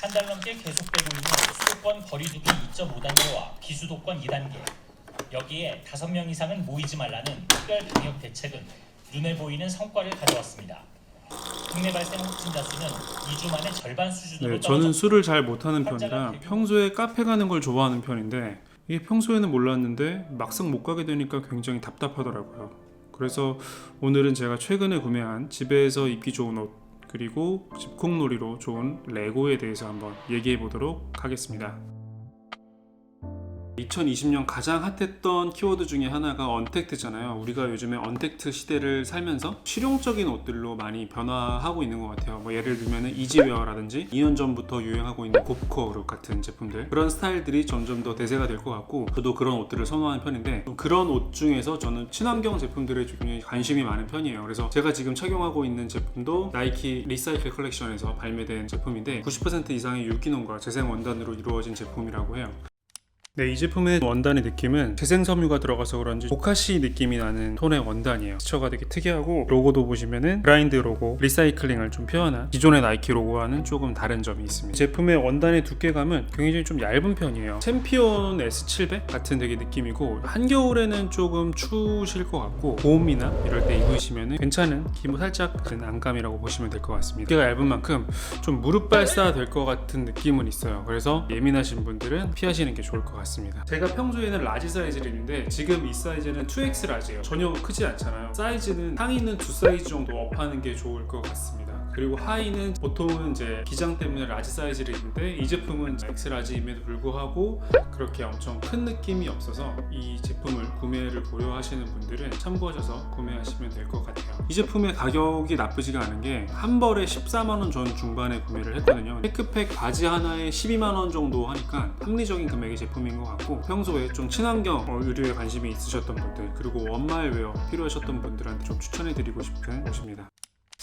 한 달 넘게 계속되고 있는 수도권 거리두기 2.5단계와 비수도권 2단계. 여기에 5명 이상은 모이지 말라는 특별 방역 대책은 눈에 보이는 성과를 가져왔습니다. 국내 발생 확진자 수는 2주 만에 절반 수준으로 네, 저는 술을 잘 못하는 편이라 평소에 카페 가는 걸 좋아하는 편인데 이게 평소에는 몰랐는데 막상 못 가게 되니까 굉장히 답답하더라고요. 그래서 오늘은 제가 최근에 구매한 집에서 입기 좋은 옷 그리고 집콕놀이로 좋은 레고에 대해서 한번 얘기해 보도록 하겠습니다. 2020년 가장 핫했던 키워드 중에 하나가 언택트잖아요. 우리가 요즘에 언택트 시대를 살면서 실용적인 옷들로 많이 변화하고 있는 것 같아요. 뭐 예를 들면 이지웨어라든지 2년 전부터 유행하고 있는 고프코룩 같은 제품들 그런 스타일들이 점점 더 대세가 될 것 같고 저도 그런 옷들을 선호하는 편인데 좀 그런 옷 중에서 저는 친환경 제품들에 굉장히 관심이 많은 편이에요. 그래서 제가 지금 착용하고 있는 제품도 나이키 리사이클 컬렉션에서 발매된 제품인데 90% 이상의 유기농과 재생 원단으로 이루어진 제품이라고 해요. 네, 이 제품의 원단의 느낌은 재생 섬유가 들어가서 그런지 보카시 느낌이 나는 톤의 원단이에요. 스처가 되게 특이하고 로고도 보시면은 그라인드 로고, 리사이클링을 좀 표현한 기존의 나이키 로고와는 조금 다른 점이 있습니다. 제품의 원단의 두께감은 굉장히 좀 얇은 편이에요. 챔피온 S700 같은 되게 느낌이고 한겨울에는 조금 추우실 것 같고 봄이나 이럴 때 입으시면은 괜찮은 기모 살짝 든 안감이라고 보시면 될 것 같습니다. 두께가 얇은 만큼 좀 무릎 발사 될 것 같은 느낌은 있어요. 그래서 예민하신 분들은 피하시는 게 좋을 것 같습니다. 제가 평소에는 라지 사이즈를 입는데 지금 이 사이즈는 2X 라지예요. 전혀 크지 않잖아요. 사이즈는 상의는 두 사이즈 정도 업하는 게 좋을 것 같습니다. 그리고 하의는 보통은 이제 기장 때문에 라지 사이즈를 입는데 이 제품은 X 라지임에도 불구하고 그렇게 엄청 큰 느낌이 없어서 이 제품을 구매를 고려하시는 분들은 참고하셔서 구매하시면 될 것 같아요. 이 제품의 가격이 나쁘지가 않은 게 한 벌에 14만 원 전 중반에 구매를 했거든요. 테크팩 바지 하나에 12만 원 정도 하니까 합리적인 금액의 제품인 것 같고 평소에 좀 친환경 어, 의류에 관심이 있으셨던 분들 그리고 원말웨어 필요하셨던 분들한테 좀 추천해드리고 싶은 옷입니다.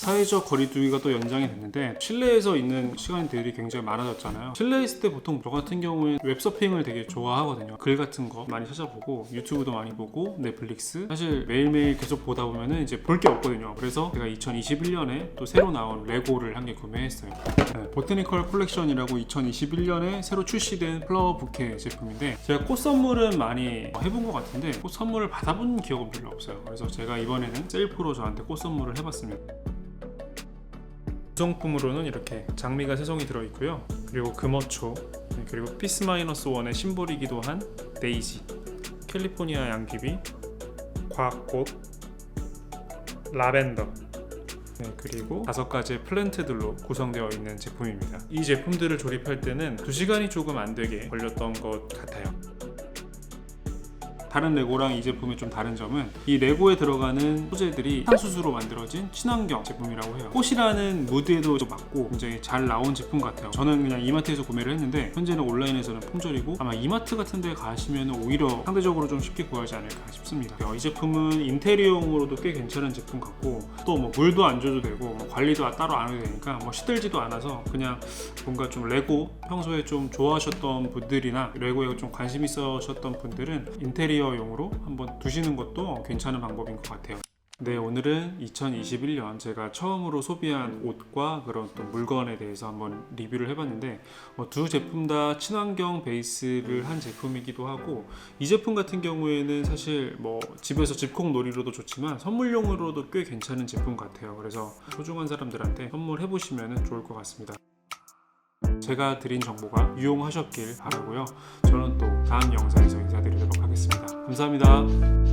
사회적 거리두기가 또 연장이 됐는데 실내에서 있는 시간들이 굉장히 많아졌잖아요. 실내에 있을 때 보통 저 같은 경우에 웹서핑을 되게 좋아하거든요. 글 같은 거 많이 찾아보고 유튜브도 많이 보고 넷플릭스 사실 매일매일 계속 보다 보면은 이제 볼 게 없거든요. 그래서 제가 2021년에 또 새로 나온 레고를 한 개 구매했어요. 네, 보테니컬 콜렉션이라고 2021년에 새로 출시된 플라워 부케 제품인데 제가 꽃 선물은 많이 해본 것 같은데 꽃 선물을 받아본 기억은 별로 없어요. 그래서 제가 이번에는 셀프로 저한테 꽃 선물을 해봤습니다. 구성품으로는 이렇게 장미가 세 송이 들어있고요. 그리고 금어초, 네, 그리고 피스 마이너스 원의 심볼이기도 한 데이지, 캘리포니아 양귀비, 과꽃, 라벤더, 네, 그리고 다섯 가지의 플랜트들로 구성되어 있는 제품입니다. 이 제품들을 조립할 때는 2시간이 조금 안 되게 걸렸던 것 같아요. 다른 레고랑 이 제품의 좀 다른 점은 이 레고에 들어가는 소재들이 탄수수로 만들어진 친환경 제품이라고 해요. 꽃이라는 무드에도 맞고 굉장히 잘 나온 제품 같아요. 저는 그냥 이마트에서 구매를 했는데 현재는 온라인에서는 품절이고 아마 이마트 같은 데 가시면 오히려 상대적으로 좀 쉽게 구하지 않을까 싶습니다. 어, 이 제품은 인테리어용으로도 꽤 괜찮은 제품 같고 또 뭐 물도 안 줘도 되고 뭐 관리도 따로 안 해도 되니까 뭐 시들지도 않아서 그냥 뭔가 좀 레고 평소에 좀 좋아하셨던 분들이나 레고에 좀 관심 있으셨던 분들은 인테리어용으로 한번 두시는 것도 괜찮은 방법인 것 같아요. 네, 오늘은 2021년 제가 처음으로 소비한 옷과 그런 또 물건에 대해서 한번 리뷰를 해봤는데 어, 두 제품 다 친환경 베이스를 한 제품이기도 하고 이 제품 같은 경우에는 사실 뭐 집에서 집콕 놀이로도 좋지만 선물용으로도 꽤 괜찮은 제품 같아요. 그래서 소중한 사람들한테 선물해 보시면 좋을 것 같습니다. 제가 드린 정보가 유용하셨길 바라고요. 저는 또 다음 영상에서 인사드리도록 하겠습니다. 감사합니다.